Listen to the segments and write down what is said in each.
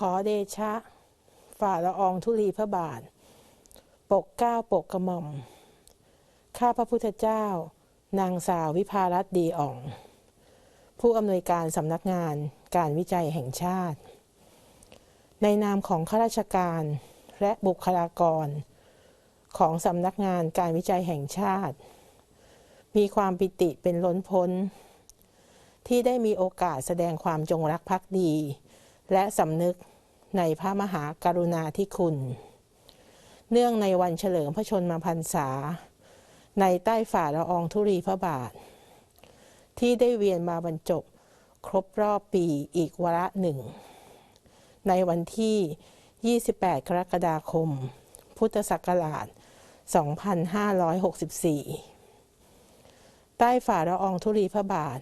ขอเดชะ ฝ่าละอองธุลีพระบาท ปกเก้าปกกระหม่อม ข้าพระพุทธเจ้า นางสาววิภารัตดีอ่อง ผู้อำนวยการสำนักงานการวิจัยแห่งชาติ ในนามของข้าราชการและบุคลากร ของสำนักงานการวิจัยแห่งชาติ มีความปิติเป็นล้นพ้น ที่ได้มีโอกาสแสดงความจงรักภักดีและสำนึก ในพระมหากรุณาธิคุณ เนื่องในวันเฉลิมพระชนมพรรษา ในใต้ฝ่าละอองธุรีพระบาท ที่ได้เวียนมาบรรจบครบรอบปีอีกวาระหนึ่ง ในวันที่ 28 กรกฎาคม พุทธศักราช 2564 ใต้ฝ่าละอองธุรีพระบาท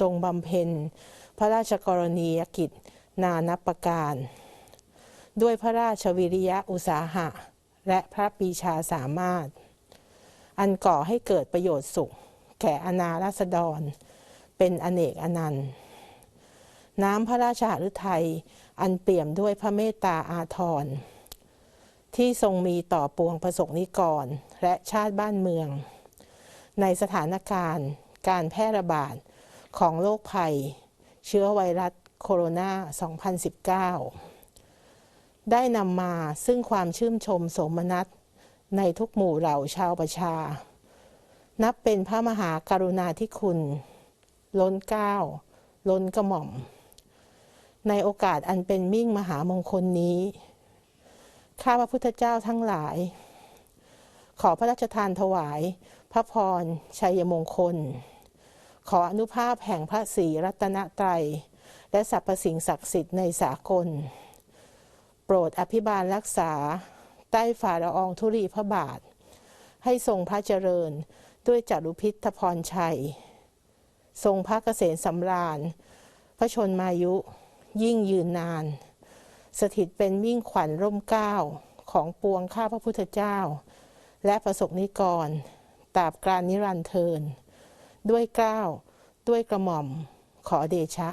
ทรงบำเพ็ญ พระราชกรณียกิจนานับประการ ด้วยพระราชวิริยะอุตสาหะ และพระปีชาสามารถ อันก่อให้เกิดประโยชน์สุข แก่อนาราษฎร เป็นอเนกอนันต์ น้ำพระราชหฤทัยอันเปี่ยมด้วยพระเมตตาอาทร ที่ทรงมีต่อปวงประสงนิกร และชาติบ้านเมือง ในสถานการณ์การแพร่ระบาดของโรคภัย เชื้อไวรัสโคโรนา 2019 ได้นำมาซึ่งความชื่นชมสมนัสในทุกหมู่เหล่าชาวประชา นับเป็นพระมหากรุณาธิคุณ ล้นเก้า ล้นกระหม่อม ในโอกาสอันเป็นมิ่งมหามงคลนี้ ข้าพระพุทธเจ้าทั้งหลาย ขอพระราชทานถวาย พระพร ชัยมงคล ขออนุภาพแห่งพระศรีรัตนตรัย และสรรพสิ่งศักดิ์สิทธิ์ในสากล โปรดอภิบาลรักษา ใต้ฝ่าละอองธุรีพระบาท ให้ทรงพระเจริญด้วยจารุพิทพรชัย ทรงพระเกษมสำราญ พระชนมายุ ยิ่งยืนนาน สถิตเป็นมิ่งขวัญร่มเกล้าของปวงข้าพระพุทธเจ้า และประสบนิกรตราบกรานนิรันดร์เทิน ด้วยเกล้าด้วยกระหม่อมขอเดชะ